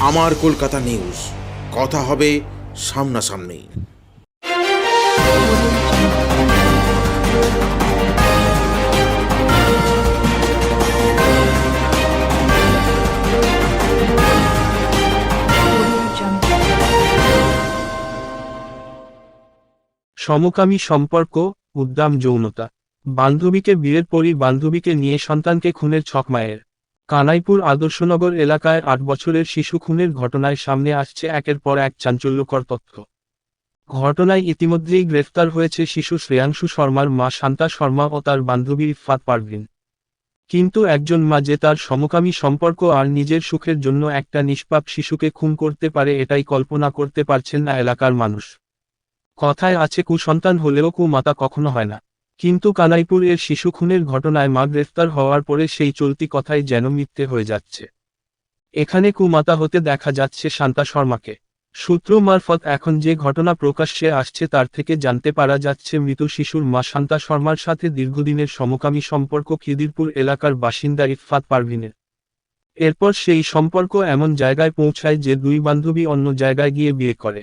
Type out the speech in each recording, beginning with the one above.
আমার কলকাতা নিউজ। কথা হবে সামনাসামনি। সমকামী সম্পর্ক, উদ্দাম যৌনতা। বান্ধবীকে বিয়ের পরই বান্ধবীকে নিয়ে সন্তানকে খুনের ছক মায়ের। কানাইপুর আদর্শনগর এলাকায় আট বছরের শিশু খুনের ঘটনায় সামনে আসছে একের পর এক চাঞ্চল্যকর তথ্য। ঘটনায় ইতিমধ্যেই গ্রেফতার হয়েছে শিশু শ্রেয়াংশু শর্মার মা শান্তা শর্মা ও তার বান্ধবী ইফাত পারভিন। কিন্তু একজন মা যে তার সমকামী সম্পর্ক আর নিজের সুখের জন্য একটা নিষ্পাপ শিশুকে খুন করতে পারে এটাই কল্পনা করতে পারছেন না এলাকার মানুষ। কথায় আছে, কুসন্তান হলেও কুমাতা কখনো হয় না। কিন্তু কানাইপুর এর শিশু খুনের ঘটনায় মা গ্রেফতার হওয়ার পরে সেই চলতি কথাই যেন মিথ্যে হয়ে যাচ্ছে। এখানে কুমাতা হতে দেখা যাচ্ছে শান্তা শর্মাকে। সূত্র মারফত এখন যে ঘটনা প্রকাশ্যে আসছে তার থেকে জানতে পারা যাচ্ছে মৃত শিশুর মা শান্তা শর্মার সাথে দীর্ঘদিনের সমকামী সম্পর্ক খিদিরপুর এলাকার বাসিন্দা ইফফাত পারভিনের। এরপর সেই সম্পর্ক এমন জায়গায় পৌঁছায় যে দুই বান্ধবী অন্য জায়গায় গিয়ে বিয়ে করে।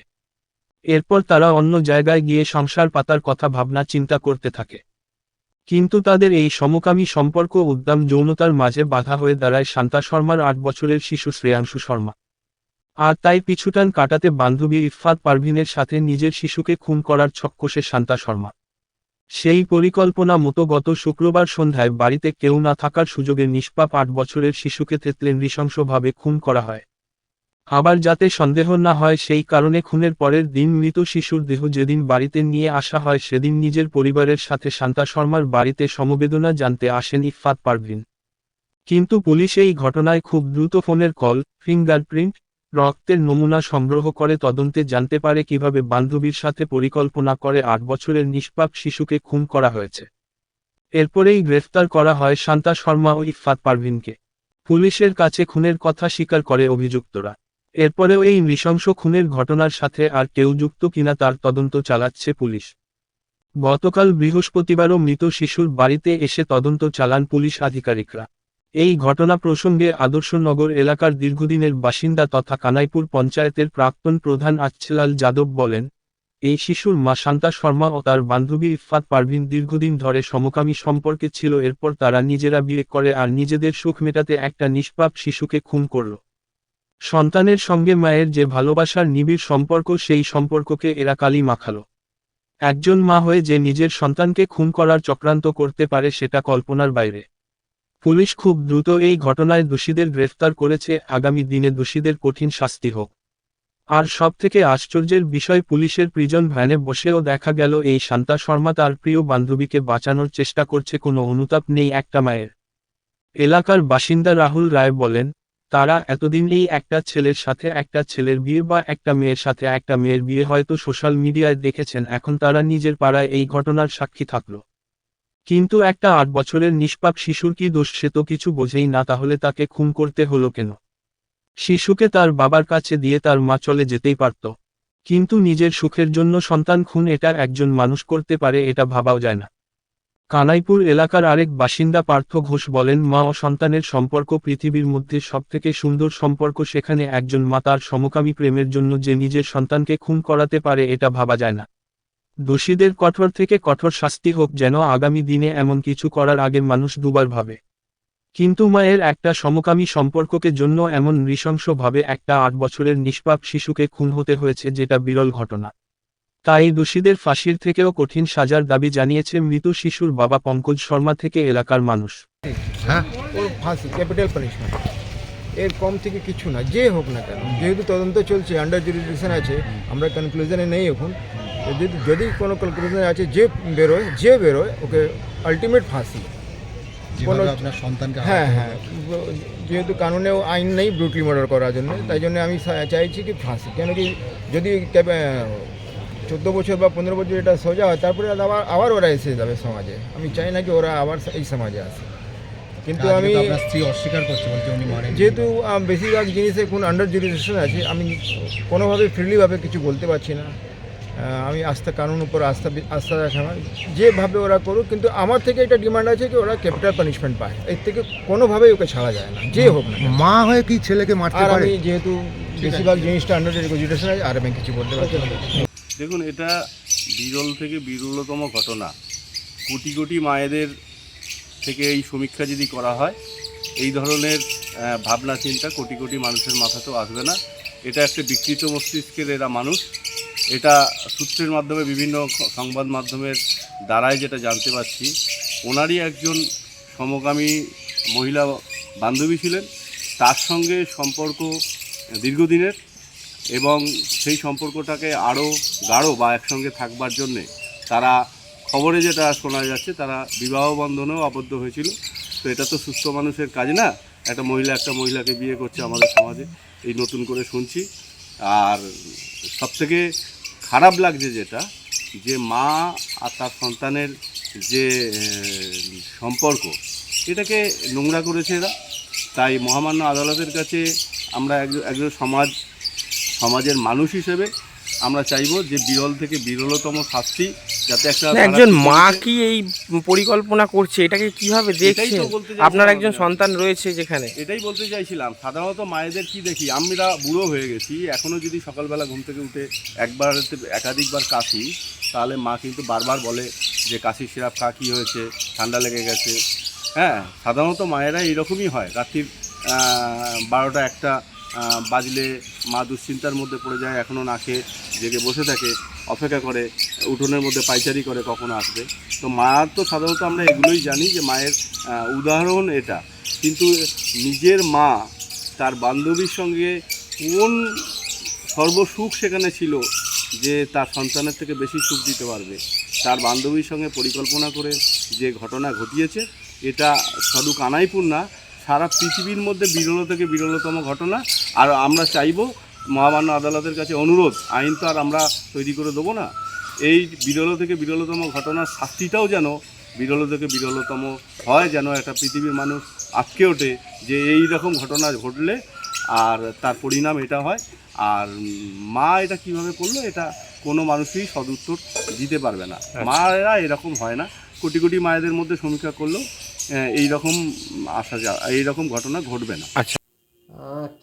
এরপর তারা অন্য জায়গায় গিয়ে সংসার পাতার কথা ভাবনা চিন্তা করতে থাকে। কিন্তু তাদের এই সমকামী সম্পর্ক উদ্দাম যৌনতার মাঝে বাধা হয়ে দাঁড়ায় শান্তা শর্মার আট বছরের শিশু শ্রেয়াংশু শর্মা। আর তাই পিছুটান কাটাতে বান্ধবী ইফফাত পারভিনের সাথে নিজের শিশুকে খুন করার ছক্কসে শান্তা শর্মা। সেই পরিকল্পনা মতো গত শুক্রবার সন্ধ্যায় বাড়িতে কেউ না থাকার সুযোগে নিষ্পাপ আট বছরের শিশুকে থেতলে নৃশংসভাবে খুন করা হয়। আবার যাতে সন্দেহ না হয় সেই কারণে খুনের পরের দিন মৃত শিশুর দেহ যেদিন বাড়িতে নিয়ে আসা হয় সেদিন নিজের পরিবারের সাথে শান্তা শর্মার বাড়িতে সমবেদনা জানতে আসেন ইফফাত পারভিন। কিন্তু পুলিশ এই ঘটনায় খুব দ্রুত ফোনের কল, ফিঙ্গারপ্রিন্ট, রক্তের নমুনা সংগ্রহ করে তদন্তে জানতে পারে কীভাবে বান্ধবীর সাথে পরিকল্পনা করে আট বছরের নিষ্পাপ শিশুকে খুন করা হয়েছে। এরপরেই গ্রেফতার করা হয় শান্তা শর্মা ও ইফফাত পারভিনকে। পুলিশের কাছে খুনের কথা স্বীকার করে অভিযুক্তরা। এরপরেও এই নৃশংস খুনের ঘটনার সাথে আর কেউ যুক্ত কিনা তার তদন্ত চালাচ্ছে পুলিশ। গতকাল বৃহস্পতিবারও মৃত শিশুর বাড়িতে এসে তদন্ত চালান পুলিশ আধিকারিকরা। এই ঘটনা প্রসঙ্গে আদর্শনগর এলাকার দীর্ঘদিনের বাসিন্দা তথা কানাইপুর পঞ্চায়েতের প্রাক্তন প্রধান আচ্ছেলাল যাদব বলেন, এই শিশুর মা শান্তা শর্মা ও তার বান্ধবী ইফফাত পারভিন দীর্ঘদিন ধরে সমকামী সম্পর্কে ছিল, এরপর তারা নিজেরা বিয়ে করে আর নিজেদের সুখ মেটাতে একটা নিষ্পাপ শিশুকে খুন করল। সন্তানের সঙ্গে মায়ের যে ভালোবাসার নিবিড় সম্পর্ক সেই সম্পর্ককে এরা কালি মাখালো। একজন মা হয়ে যে নিজের সন্তানকে খুন করার চক্রান্ত করতে পারে সেটা কল্পনার বাইরে। পুলিশ খুব দ্রুত এই ঘটনায় দোষীদের গ্রেফতার করেছে, আগামী দিনে দোষীদের কঠিন শাস্তি হোক। আর সব থেকে আশ্চর্যের বিষয় পুলিশের প্রিজন ভ্যানে বসেও দেখা গেল এই শান্তা শর্মা তার প্রিয় বান্ধবীকে বাঁচানোর চেষ্টা করছে, কোনো অনুতাপ নেই একটা মায়ের। এলাকার বাসিন্দা রাহুল রায় বলেন তারা এতদিন এই একটা ছেলের সাথে একটা ছেলের বিয়ে বা একটা মেয়ের সাথে একটা মেয়ের বিয়ে হয়তো সোশ্যাল মিডিয়ায় দেখেছেন, এখন তারা নিজের পাড়ায় এই ঘটনার সাক্ষী থাকল। কিন্তু একটা আট বছরের নিষ্পাপ শিশুর কি দোষ সে তো কিছু বোঝেই না, তাহলে তাকে খুন করতে হলো কেন? শিশুকে তার বাবার কাছে দিয়ে তার মা চলে যেতেই পারত। কিন্তু নিজের সুখের জন্য সন্তান খুন এটা একজন মানুষ করতে পারে এটা ভাবাও যায় না। কানাইপুর এলাকার আরেক বাসিন্দা পার্থ ঘোষ বলেন, মা ও সন্তানের সম্পর্ক পৃথিবীর মধ্যে সবথেকে সুন্দর সম্পর্ক সেখানে একজন মা তার সমকামী প্রেমের জন্য যে নিজের সন্তানকে খুন করাতে পারে এটা ভাবা যায় না। দোষীদের কঠোর থেকে কঠোর শাস্তি হোক যেন আগামী দিনে এমন কিছু করার আগে মানুষ দুবার ভাবে। কিন্তু মায়ের একটা সমকামী সম্পর্ককে জন্য এমন নৃশংসভাবে একটা আট বছরের নিষ্পাপ শিশুকে খুন হতে হয়েছে যেটা বিরল ঘটনা। তাই দোষীদের ফাঁসির থেকেও কঠিন সাজার দাবি জানিয়েছে মৃত শিশুর বাবা পঙ্কজ শর্মা থেকে এলাকার মানুষ। হ্যাঁ? ওর ফাঁসি ক্যাপিটাল পানিশমেন্ট। এর কম থেকে কিছু না যে হোক না কেন যেহেতু তদন্ত চলছে আন্ডার জুরিডিকশন আছে আমরা কনক্লুশনে নেই এখন। যদি যদি কোনো কনক্লুশনে আছে যে বেরোয় যে বেরোয় ওকে আলটিমেট ফাঁসি। কোনো- আপনার সন্তানকে হ্যাঁ হ্যাঁ। যেহেতু কানুনেও আইন নেই ব্রুটলি মার্ডার করার জন্য তাই জন্য আমি চা- চাইছি কি ফাঁসি। কেন কি যদি চোদ্দ বছর বা পনেরো বছর এটা সোজা হয় তারপরে আবার আবার ওরা এসে যাবে সমাজে। আমি চাই না কি ওরা আবার এই সমাজে আসে। কিন্তু আমি স্ত্রী অস্বীকার করছে বলছে উনি যেহেতু বেশিরভাগ জিনিসে কোন আন্ডার জুরিডিকশন আছে আমি কোনোভাবে ফ্রিলিভাবে কিছু বলতে পারছি না। আমি আস্থা কানুন উপর আস্থা আস্থা রাখা আমার। যেভাবে ওরা করুক কিন্তু আমার থেকে এটা ডিমান্ড আছে কি ওরা ক্যাপিটাল পানিশমেন্ট পায়। এর থেকে কোনোভাবেই ওকে ছাড়া যায় না যে হোক না মা হয়ে কি ছেলেকে মারতে পারে? যেহেতু বেশিরভাগ জিনিসটা আন্ডার রেগুলেশন আছে আর আমি কিছু বলতে পারছি না। দেখুন, এটা বিরল থেকে বিরলতম ঘটনা। কোটি কোটি মায়েদের থেকে এই সমীক্ষা যদি করা হয়, এই ধরনের ভাবনা চিন্তা কোটি কোটি মানুষের মাথাতেও আসবে না। এটা একটা বিকৃত মস্তিষ্কের এরা মানুষ। এটা সূত্রের মাধ্যমে, বিভিন্ন সংবাদ মাধ্যমের দ্বারাই যেটা জানতে পারছি, ওনারই একজন সমকামী মহিলা বান্ধবী ছিলেন। তার সঙ্গে সম্পর্ক দীর্ঘদিনের। এবং সেই সম্পর্কটাকে আরও গাঢ় বা একসঙ্গে থাকবার জন্যে তারা খবরে যেটা শোনা যাচ্ছে, তারা বিবাহ বন্ধনেও আবদ্ধ হয়েছিল। তো এটা তো সুস্থ মানুষের কাজ না। একটা মহিলা একটা মহিলাকে বিয়ে করছে আমাদের সমাজে। এই নতুন করে শুনছি। আর সবথেকে খারাপ লাগছে যেটা, যে মা আর তার সন্তানের যে সম্পর্ক, এটাকে নোংরা করেছে এরা। তাই মহামান্য আদালতের কাছে আমরা একজন একজন সমাজ সমাজের মানুষ হিসেবে আমরা চাইব যে বিরল থেকে বিরলতম শাস্তি যাতে একটা একজন মা কি এই পরিকল্পনা করছে? এটাকে কীভাবে দেখছেন? আপনার একজন সন্তান রয়েছে যেখানে। এটাই বলতে চাইছিলাম। সাধারণত মায়েদের কি দেখি? আমরা বুড়ো হয়ে গেছি। এখনও যদি সকালবেলা ঘুম থেকে উঠে একবার একাধিকবার কাশি তাহলে মা কিন্তু বারবার বলে যে কাশির সিরাপ খা কী হয়েছে? ঠান্ডা লেগে গেছে। হ্যাঁ সাধারণত মায়েরা এরকমই হয়। রাত্রির বারোটা একটা বাজলে মা দুশ্চিন্তার মধ্যে পড়ে যায়, এখনও না খেয়ে জেগে বসে থাকে, অপেক্ষা করে, উঠোনের মধ্যে পাইচারি করে কখন আসবে। তো মা তো সাধারণত আমরা এগুলোই জানি যে মায়ের উদাহরণ এটা। কিন্তু নিজের মা, তার বান্ধবীর সঙ্গে কোন সর্বসুখ সেখানে ছিল যে তার সন্তানের থেকে বেশি সুখ দিতে পারবে? তার বান্ধবীর সঙ্গে পরিকল্পনা করে যে ঘটনা ঘটিয়েছে, এটা শুধু কানাইপুর না, সারা পৃথিবীর মধ্যে বিরল থেকে বিরলতম ঘটনা। আর আমরা চাইব মহামান্য আদালতের কাছে অনুরোধ আইন তো আর আমরা তৈরি করে দেবো না। এই বিরল থেকে বিরলতম ঘটনার শাস্তিটাও যেন বিরল থেকে বিরলতম হয় যেন একটা পৃথিবীর মানুষ আটকে ওঠে যে এই রকম ঘটনা ঘটলে আর তার পরিণাম এটা হয়। আর মা এটা কীভাবে করল এটা কোনো মানুষই সদুত্তর দিতে পারবে না। মায়েরা এরকম হয় না। কোটি কোটি মায়েদের মধ্যে সমীক্ষা করলেও আহ, এই রকম আসা যা এইরকম ঘটনা ঘটবে না। আহ,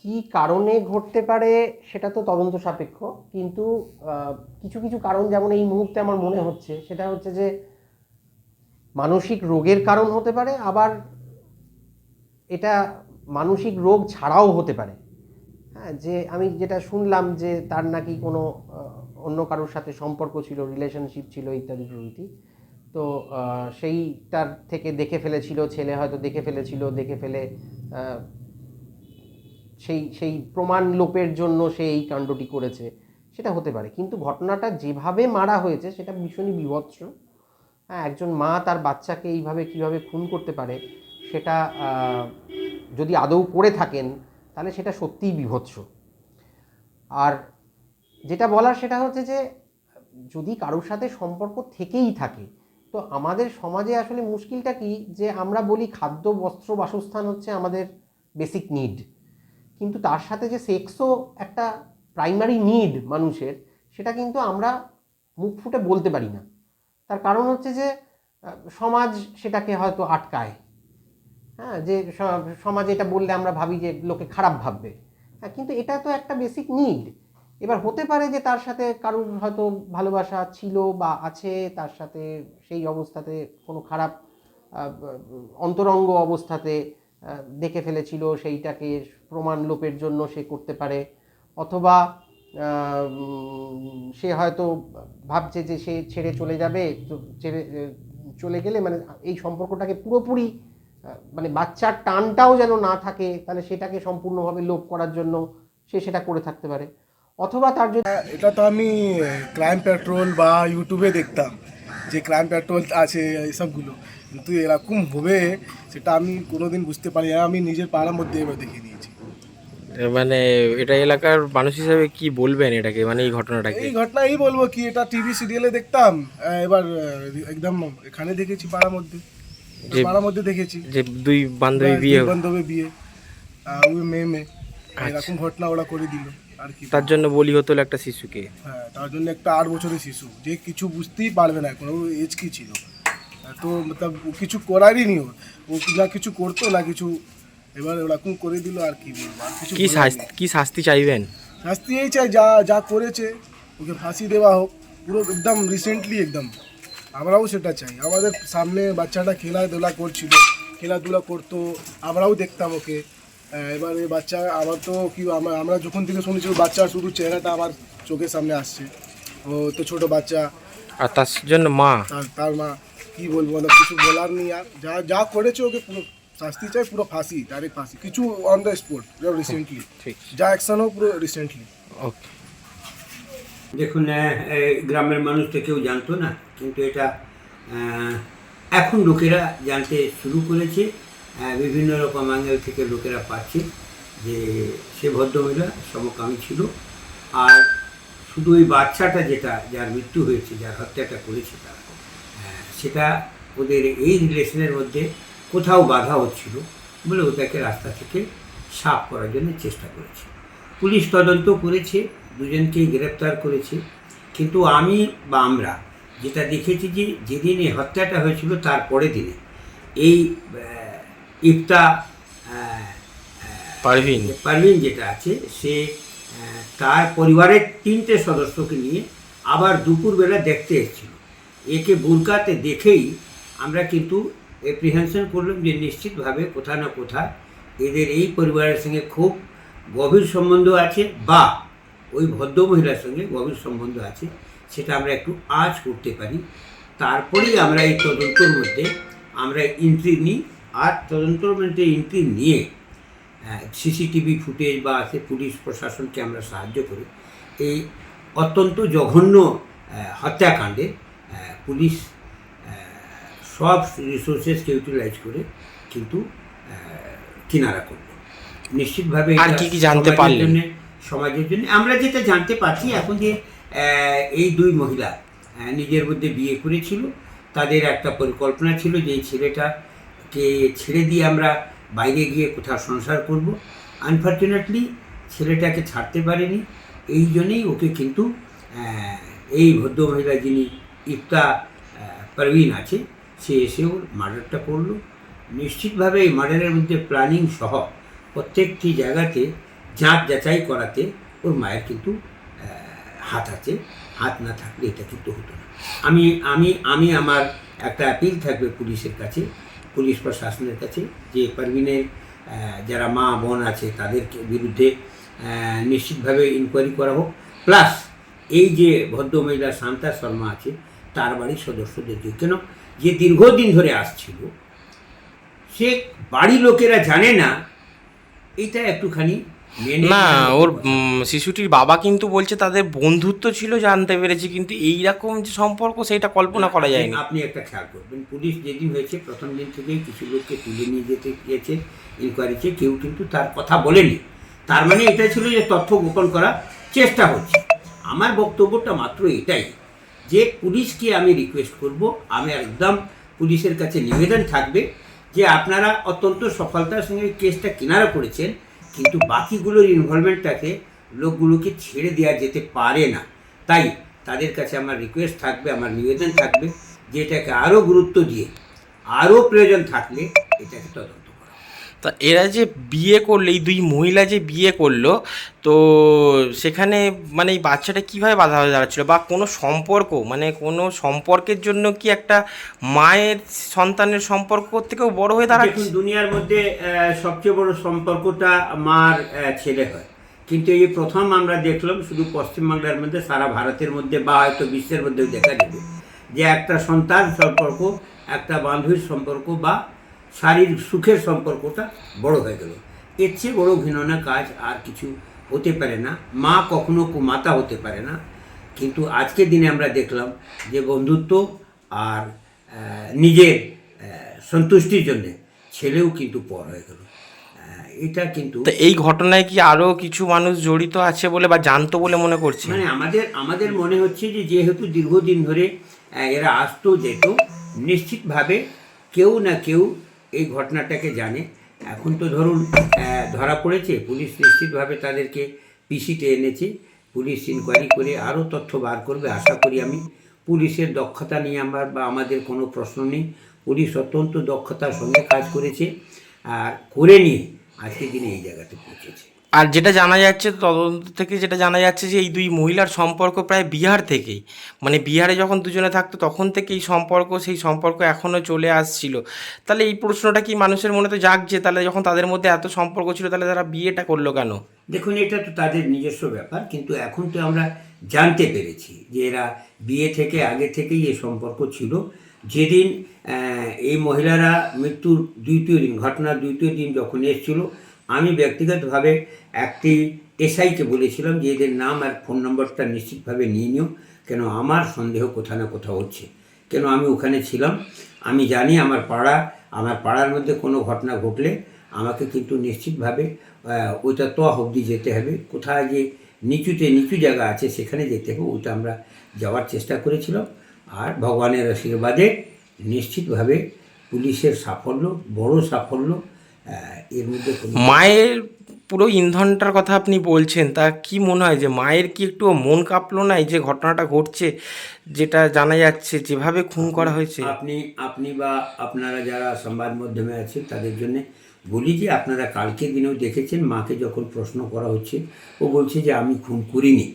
কি কারণে ঘটতে পারে সেটা তো তদন্ত সাপেক্ষ, কিন্তু কিছু কিছু কারণ যেমন এই মুহূর্তে আমার মনে হচ্ছে, সেটা হচ্ছে যে মানসিক রোগের কারণ হতে পারে, আবার এটা মানসিক রোগ ছাড়াও হতে পারে। হ্যাঁ যে আমি যেটা শুনলাম যে তার নাকি কোনো অন্য কারোর সাথে সম্পর্ক ছিল রিলেশনশিপ ছিল ইত্যাদি প্রভৃতি। তো সেইটার থেকে দেখে ফেলেছিল, ছেলে হয়তো দেখে ফেলেছিল, দেখে ফেলে সেই সেই প্রমাণ লোপের জন্য সে এই কাণ্ডটি করেছে, সেটা হতে পারে। কিন্তু ঘটনাটা যেভাবে মারা হয়েছে, সেটা ভীষণই বিভৎস। হ্যাঁ একজন মা তার বাচ্চাকে এইভাবে কীভাবে খুন করতে পারে, সেটা যদি আদৌ করে থাকেন, তাহলে সেটা সত্যিই বিভৎস। আর যেটা বলার সেটা হচ্ছে যে, যদি কারোর সাথে সম্পর্ক থেকেই থাকে, তো আমাদের সমাজে আসলে মুশকিলটা কি? যে আমরা বলি খাদ্য, বস্ত্র, বাসস্থান হচ্ছে আমাদের বেসিক নিড কিন্তু তার সাথে যে সেক্সও একটা প্রাইমারি নিড মানুষের, সেটা কিন্তু আমরা মুখ ফুটে বলতে পারি না। তার কারণ হচ্ছে যে সমাজ সেটাকে হয়তো আটকায়। হ্যাঁ যে সমাজে এটা বললে আমরা ভাবি যে লোকে খারাপ ভাববে। হ্যাঁ কিন্তু এটা তো একটা বেসিক নিড এবার হতে পারে যে তার সাথে কারোর হয়তো ভালোবাসা ছিল বা আছে, তার সাথে সেই অবস্থাতে কোনো খারাপ অন্তরঙ্গ অবস্থাতে দেখে ফেলেছিল সেইটাকে প্রমাণ লোপের জন্য সে করতে পারে। অথবা সে হয়তো ভাবছে যে সে ছেড়ে চলে যাবে ছেড়ে চলে গেলে মানে এই সম্পর্কটাকে পুরোপুরি মানে বাচ্চার টানটাও যেন না থাকে, তাহলে সেটাকে সম্পূর্ণভাবে লোপ করার জন্য সে সেটা করে থাকতে পারে। অথবা তার যদি এটা তো আমি ক্রাইম পেট্রোল বা ইউটিউবে দেখতাম। যে ক্রাইম পেট্রোল আছে এইসবগুলো। কিন্তু এরকম হবে সেটা আমি কোনোদিন বুঝতে পারি না। আমি নিজের পাড়ার মধ্যে এবার দেখে নিয়েছি মানে এটা এলাকার মানুষ হিসাবে কি বলবেন এটাকে? মানে এই ঘটনাটাকে? এই ঘটনা এই বলব কি এটা টিভি সিরিয়ালে দেখতাম। এবার একদম এখানে দেখেছি পাড়ার মধ্যে। পাড়ার মধ্যে দেখেছি। যে দুই বান্ধবী বিয়ে বান্ধবী বিয়ে। ওই মেয়ে মেয়ে। এরকম ঘটনা ওরা করে দিল। আর কি তার জন্য বলি হতো একটা শিশুকে। হ্যাঁ তার জন্য একটা আট বছরের শিশু যে কিছু বুঝতেই পারবে না এখন ওর এজ কি ছিল। তো মতলব ও কিছু করারই নি ও। না কিছু করতো না কিছু এবার ওরকম করে দিল আর কি বলব আর কিছু কি শাস্তি কি শাস্তি চাইবেন? শাস্তি এই চাই যা যা করেছে ওকে ফাঁসি দেওয়া হোক পুরো একদম রিসেন্টলি একদম। আমরাও সেটা চাই। আমাদের সামনে বাচ্চাটা খেলাধুলা করছিল খেলাধুলা করতো আমরাও দেখতাম ওকে। এবার এই বাচ্চা আমার তো কি আমরা আমরা যখন থেকে শুনেছি ওই বাচ্চার শুধু চেহারাটা আমার চোখের সামনে আসছে। ও তো ছোট বাচ্চা। আর তার জন্য মা। তার তার মা কি বলব না কিছু বলার নেই আর। যা যা করেছে ওকে পুরো শাস্তি চাই পুরো ফাঁসি ডাইরেক্ট ফাঁসি। কিছু অন দ্য স্পট রিসেন্টলি ঠিক যা অ্যাকশন হোক পুরো রিসেন্টলি ওকে দেখুন গ্রামের মানুষ তো কেউ জানতো না কিন্তু এটা এখন লোকেরা জানতে শুরু করেছে। বিভিন্ন রকম অ্যাঙ্গেল থেকে লোকেরা পাচ্ছে যে সে ভদ্রমহিলা সমকামী ছিল। আর শুধু ওই বাচ্চাটা যেটা যার মৃত্যু হয়েছে যার হত্যাটা করেছে তারা আহ, সেটা ওদের এই রিলেশনের মধ্যে কোথাও বাধা হচ্ছিল বলে ওটাকে রাস্তা থেকে সাফ করার জন্য চেষ্টা করেছে। পুলিশ তদন্ত করেছে দুজনকেই গ্রেপ্তার করেছে। কিন্তু আমি বা আমরা যেটা দেখেছি যে যেদিন এই হত্যাটা হয়েছিল তার পরের দিনে এই ইফতা পারভিন। পারভিন যেটা আছে সে তার পরিবারের তিনটে সদস্যকে নিয়ে আবার দুপুরবেলা দেখতে এসেছিল। একে বুরকাতে দেখেই আমরা কিন্তু এপ্রিহেনশন করলাম যে নিশ্চিতভাবে কোথাও না কোথাও এদের এই পরিবারের সঙ্গে খুব গভীর সম্বন্ধ আছে বা ওই ভদ্রমহিলার সঙ্গে গভীর সম্বন্ধ আছে সেটা আমরা একটু আজ করতে পারি। তারপরেই আমরা এই তদন্তের মধ্যে আমরা এন্ট্রি নিই। আর তদন্তের মধ্যে এন্ট্রি নিয়ে সিসিটিভি ফুটেজ বা সে পুলিশ প্রশাসনকে আমরা সাহায্য করি এই অত্যন্ত জঘন্য হত্যাকাণ্ডে পুলিশ সব রিসোর্সেসকে ইউটিলাইজ করে কিন্তু কিনারা করল নিশ্চিতভাবে আর কি কি জানতে সমাজের পারলেন? জন্যে- সমাজের জন্য আমরা যেটা জানতে পারছি এখন যে এই দুই মহিলা নিজের মধ্যে বিয়ে করেছিল তাদের একটা পরিকল্পনা ছিল যে এই ছেলেটাকে ছেড়ে দিয়ে আমরা বাইরে গিয়ে কোথাও সংসার করব। আনফর্চুনেটলি ছেলেটাকে ছাড়তে পারেনি। এই জন্যেই ওকে কিন্তু এই ভদ্রমহিলা যিনি ইফতা পারভিন আছে, সে এসে ওর মার্ডারটা করল। নিশ্চিতভাবে এই মার্ডারের মধ্যে প্ল্যানিং সহ প্রত্যেকটি জায়গাতে যাঁচ যাচাই করাতে ওর মায়ের কিন্তু হাত আছে। হাত না থাকলে এটা কিন্তু হতো না। আমি আমি আমি আমার একটা অ্যাপিল থাকবে পুলিশের কাছে। পুলিশ প্রশাসনের কাছে যে পারভিনের যারা মা, বোন আছে তাদের বিরুদ্ধে নিশ্চিতভাবে ইনকোয়ারি করা হোক। প্লাস এই যে ভদ্রমহিলা শান্তা শর্মা আছে, তার বাড়ির সদস্যদেরকে কেন? যে দীর্ঘদিন ধরে আসছিল, সে বাড়ি লোকেরা জানে না, এটা একটুখানি না ওর শিশুটির বাবা কিন্তু বলছে তাদের বন্ধুত্ব ছিল জানতে পেরেছি কিন্তু এইরকম যে সম্পর্ক সেটা কল্পনা করা যায়নি। আপনি একটা খেয়াল করবেন পুলিশ যেদিন হয়েছে প্রথম দিন থেকেই কিছু লোককে তুলে নিয়ে যেতে গিয়েছে ইনকোয়ারিতে কেউ কিন্তু তার কথা বলেনি। তার মানে এটা ছিল যে তথ্য গোপন করার চেষ্টা হচ্ছে। আমার বক্তব্যটা মাত্র এটাই যে পুলিশকে আমি রিকোয়েস্ট করব আমি একদম পুলিশের কাছে নিবেদন থাকবে যে আপনারা অত্যন্ত সফলতার সঙ্গে কেসটা কিনারা করেছেন কিন্তু বাকিগুলোর ইনভলভমেন্টটাকে লোকগুলোকে ছেড়ে দেওয়া যেতে পারে না। তাই তাদের কাছে আমার রিকোয়েস্ট থাকবে, আমার নিবেদন থাকবে যে এটাকে আরও গুরুত্ব দিয়ে আরও প্রয়োজন থাকলে এটাকে তদন্ত। তা এরা যে বিয়ে করল, এই দুই মহিলা যে বিয়ে করল, তো সেখানে মানে এই বাচ্চাটা কীভাবে বাধা হয়ে দাঁড়াচ্ছিলো? বা কোনো সম্পর্ক মানে কোনো সম্পর্কের জন্য কি একটা মায়ের সন্তানের সম্পর্ক থেকেও বড় হয়ে দাঁড়াচ্ছে? দুনিয়ার মধ্যে সবচেয়ে বড় সম্পর্কটা মার ছেলে হয়। কিন্তু এই প্রথম আমরা দেখলাম, শুধু পশ্চিমবাংলার মধ্যে, সারা ভারতের মধ্যে, বা হয়তো বিশ্বের মধ্যেও দেখা যাবে। যে একটা সন্তান সম্পর্ক, একটা বান্ধবীর সম্পর্ক, বা শারীরিক সুখের সম্পর্কটা বড় হয়ে গেল। এর চেয়ে বড় ঘৃণনা কাজ আর কিছু হতে পারে না। মা কখনো কুমাতা হতে পারে না। কিন্তু আজকের দিনে আমরা দেখলাম যে বন্ধুত্ব আর নিজের সন্তুষ্টির জন্যে ছেলেও কিন্তু পর হয়ে গেল। এটা কিন্তু এই ঘটনায় কি আরও কিছু মানুষ জড়িত আছে বলে বা জানতো বলে মনে করছে? মানে আমাদের আমাদের মনে হচ্ছে যে যেহেতু দীর্ঘদিন ধরে এরা আসতো যেত নিশ্চিতভাবে কেউ না কেউ এই ঘটনাটাকে জানে। এখন তো ধরুন ধরা পড়েছে, পুলিশ নিশ্চিতভাবে তাদেরকে পিসিতে এনেছে। পুলিশ ইনকোয়ারি করে আরও তথ্য বার করবে, আশা করি আমি। পুলিশের দক্ষতা নিয়ে আমার বা আমাদের কোনো প্রশ্ন নেই। পুলিশ অত্যন্ত দক্ষতার সঙ্গে কাজ করেছে, আর করে নিয়ে আজকের দিনে এই জায়গাতে পৌঁছেছে। আর যেটা জানা যাচ্ছে, তদন্ত থেকে যেটা জানা যাচ্ছে যে এই দুই মহিলার সম্পর্ক প্রায় বিহার থেকেই। মানে বিহারে যখন দুজনে থাকতো, তখন থেকে এই সম্পর্ক, সেই সম্পর্ক এখনও চলে আসছিল। তাহলে এই প্রশ্নটা কি মানুষের মনে তো জাগছে? তাহলে যখন তাদের মধ্যে এত সম্পর্ক ছিল, তাহলে তারা বিয়েটা করল কেন? দেখুন, এটা তো তাদের নিজস্ব ব্যাপার, কিন্তু এখন তো আমরা জানতে পেরেছি যে এরা বিয়ে থেকে আগে থেকেই এ সম্পর্ক ছিল। যেদিন এই মহিলারা মৃত্যুর দ্বিতীয় দিন, ঘটনার দ্বিতীয় দিন যখন এসেছিল আমি ব্যক্তিগতভাবে একটি এসআইকে বলেছিলাম যে এদের নাম আর ফোন নম্বরটা নিশ্চিতভাবে নিয়ে নিও। কেন আমার সন্দেহ কোথাও না কোথাও হচ্ছে। কেন আমি ওখানে ছিলাম? আমি জানি আমার পাড়া, আমার পাড়ার মধ্যে কোনো ঘটনা ঘটলে আমাকে কিন্তু নিশ্চিতভাবে ওইটা তো অবধি যেতে হবে। কোথায় যে নিচুতে নিচু জায়গা আছে সেখানে যেতে হবে, ওইটা আমরা যাওয়ার চেষ্টা করেছিলাম। আর ভগবানের আশীর্বাদে নিশ্চিতভাবে পুলিশের সাফল্য, বড় সাফল্য এর মধ্যে মায়ের পুরো ইন্ধনটার কথা আপনি বলছেন, তা কি মনে হয় যে মায়ের কি একটু মন কাঁপলো না এই যে ঘটনাটা ঘটছে, যেটা জানা যাচ্ছে, যেভাবে খুন করা হয়েছে? আপনি আপনি বা আপনারা যারা সংবাদ মাধ্যমে আছেন, তাদের জন্য বলি যে আপনারা কালকে দিনেও দেখেছেন, মাকে যখন প্রশ্ন করা হচ্ছে, ও বলছে যে আমি খুন করিনি।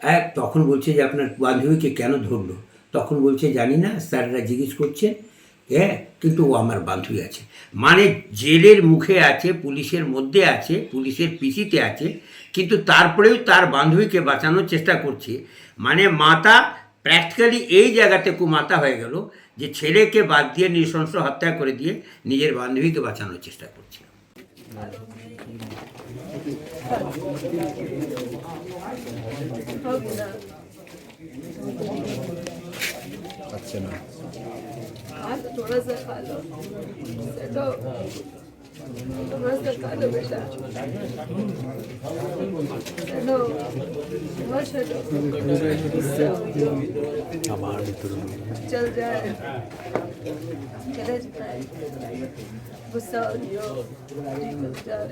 এক তখন বলছে যে আপনার বান্ধবীকে কেন ধরলো? তখন বলছে, জানি না, স্যাররা জিজ্ঞেস করছেন হ্যাঁ কিন্তু ও আমার বান্ধবী আছে। মানে জেলের মুখে আছে, পুলিশের মধ্যে আছে, পুলিশের পিসিতে আছে, কিন্তু তারপরেও তার বান্ধবীকে বাঁচানোর চেষ্টা করছে। মানে মাতা প্র্যাকটিক্যালি এই জায়গাতে কুমাতা হয়ে গেল যে ছেলেকে বাদ দিয়ে নৃশংস হত্যা করে দিয়ে নিজের বান্ধবীকে বাঁচানোর চেষ্টা করছে। आज थोड़ा सा खा लो चलो थोड़ा सा खा लो बेटा चलो बहुत चलो चल जाए चले जाए गुस्सा हो लियो ठीक हो जाए